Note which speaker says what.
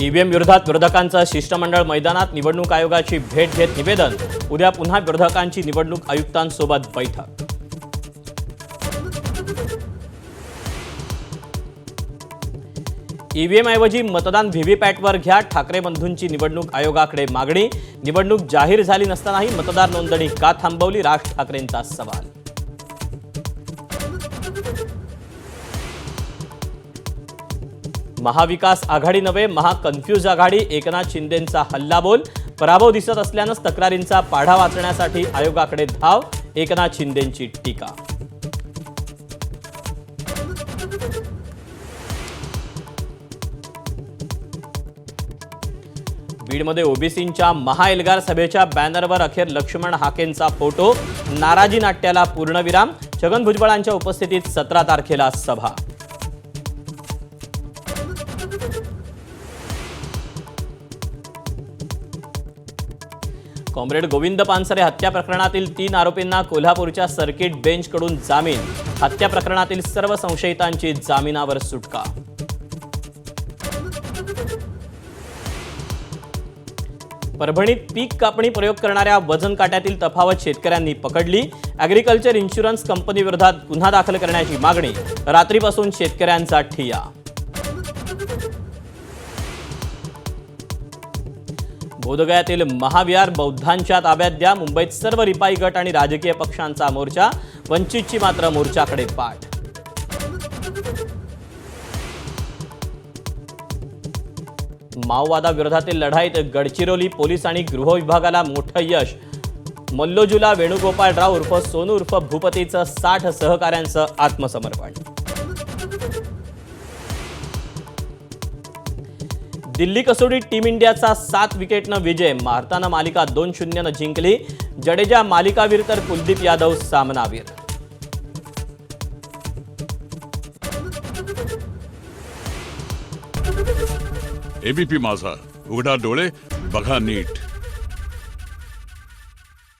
Speaker 1: EVM विरोधात विरोधकांचं शिष्टमंडळ मैदानात निवडणूक आयोगाची भेट घेत निवेदन. उद्या पुन्हा विरोधकांची निवडणूक आयुक्तांसोबत बैठक. ईव्हीएम ऐवजी मतदान व्हीव्हीपॅटवर घ्या. ठाकरे बंधूंची निवडणूक आयोगाकडे मागणी. निवडणूक जाहीर झाली नसतानाही मतदार नोंदणी का थांबवली? राज ठाकरेंचा सवाल. महाविकास आघाडी नव्हे महाकन्फ्यूज आघाडी. एकनाथ शिंदेंचा हल्लाबोल पराभव दिसत असल्यानंच तक्रारींचा पाढा वाचण्यासाठी आयोगाकडे धाव. एकनाथ शिंदेंची टीका. बीडमध्ये ओबीसींच्या महाएल्गार सभेच्या बॅनरवर अखेर लक्ष्मण हाकेंचा फोटो. नाराजी नाट्याला पूर्णविराम. छगन भुजबळांच्या उपस्थितीत सतरा तारखेला सभा. कॉम्रेड गोविंद पानसरे हत्या प्रकरणातील तीन आरोपींना कोल्हापूरच्या सर्किट बेंचकडून जामीन. हत्या प्रकरणातील सर्व संशयितांची जामिनावर सुटका. परभणीत पीक कापणी प्रयोग करणाऱ्या वजन काट्यातील तफावत शेतकऱ्यांनी पकडली. ॲग्रिकल्चर इन्शुरन्स कंपनीविरोधात गुन्हा दाखल करण्याची मागणी. रात्रीपासून शेतकऱ्यांचा ठिया. बोधगयातील महाविहार बौद्धांच्या ताब्यात द्या. मुंबईत सर्व रिपाई गट आणि राजकीय पक्षांचा मोर्चा वंचितची मात्र मोर्चाकडे पाठ. माओवादाविरोधातील लढाईत गडचिरोली पोलीस आणि गृह विभागाला मोठं यश. मल्लोजुला वेणुगोपाळराव उर्फ सोनू उर्फ भूपतीचं साठ सहकाऱ्यांचं आत्मसमर्पण. दिल्ली कसोटी टीम इंडियाचा सात विकेटनं विजय. भारतानं मालिका दोन शून्यनं जिंकली. जडेजा मालिकावीर तर कुलदीप यादव सामनावीर.
Speaker 2: एबीपी माझा. उघडा डोळे बघा नीट.